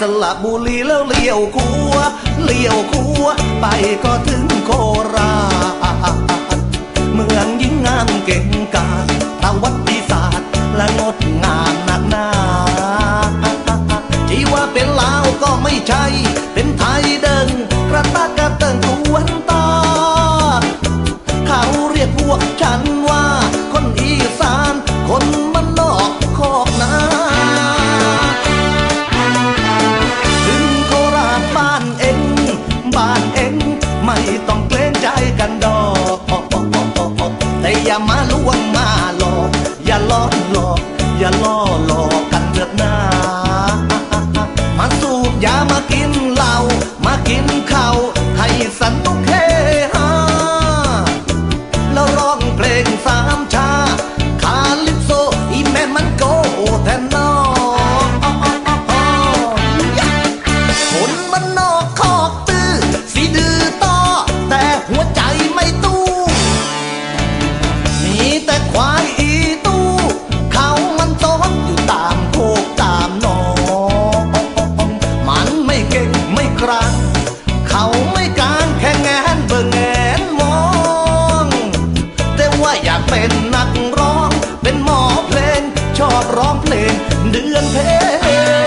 สละบุรีแล้วเลี้ยวคัวเลี้ยวคัวไปก็ถึงโคราชเมืองยิ่งงามเก่งกาจทางวัติศาสตร์และงดงามหนักหนาที่ว่าเป็นลาวก็ไม่ใช่ เป็นไทยเดินกระตากกระเติงกวนตา ใจกันดอกแต่อย่ามาลวงมาหลอกอย่าล้อหลอกอย่าล่อหลอกกันเถิดหน้ามาสูบยามากินเหล้ามากินข้า งไม่กลางเขาไม่กลางแค่แงนเบิ่งแงนมอง แต่ว่าอยากเป็นนักร้อง เป็นหมอเพลง ชอบร้องเพลง เดือนเพล